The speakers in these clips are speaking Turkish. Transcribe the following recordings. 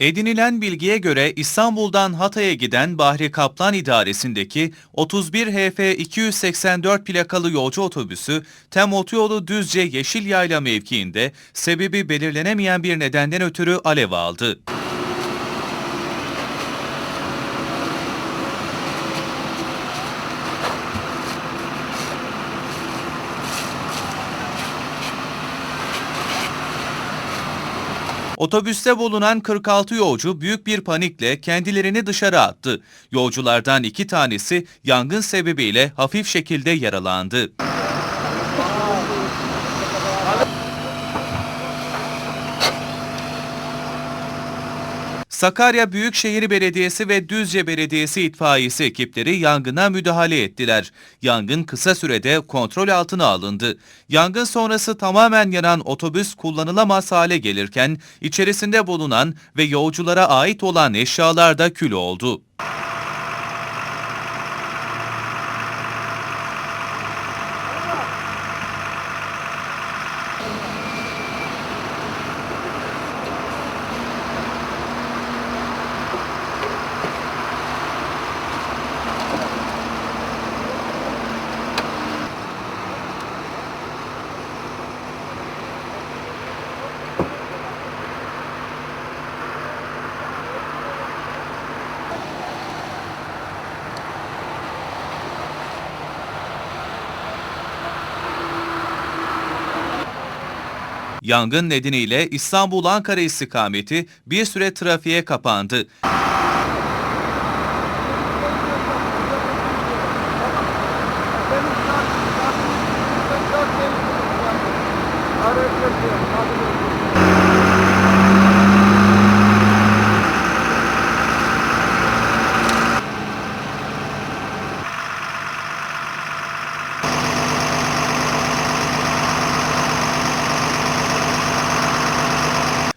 Edinilen bilgiye göre İstanbul'dan Hatay'a giden Bahri Kaplan idaresindeki 31 HF 284 plakalı yolcu otobüsü tem otoyolu Düzce Yeşil Yayla mevkiinde sebebi belirlenemeyen bir nedenden ötürü alev aldı. Otobüste bulunan 46 yolcu büyük bir panikle kendilerini dışarı attı. Yolculardan iki tanesi yangın sebebiyle hafif şekilde yaralandı. Sakarya Büyükşehir Belediyesi ve Düzce Belediyesi itfaiyesi ekipleri yangına müdahale ettiler. Yangın kısa sürede kontrol altına alındı. Yangın sonrası tamamen yanan otobüs kullanılamaz hale gelirken içerisinde bulunan ve yolculara ait olan eşyalar da kül oldu. Yangın nedeniyle İstanbul-Ankara istikameti bir süre trafiğe kapandı.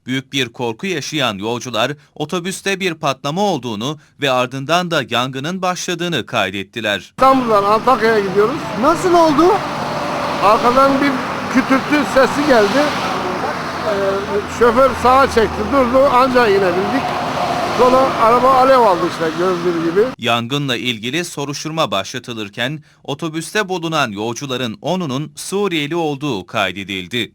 Büyük bir korku yaşayan yolcular otobüste bir patlama olduğunu ve ardından da yangının başladığını kaydettiler. İstanbul'dan Antakya'ya gidiyoruz. Nasıl oldu? Arkadan bir kütürtü sesi geldi. Ee, şoför sağa çekti, durdu ancak inebildik. Sonra araba alev aldı işte gördüğünüz gibi. Yangınla ilgili soruşturma başlatılırken otobüste bulunan yolcuların onunun Suriyeli olduğu kaydedildi.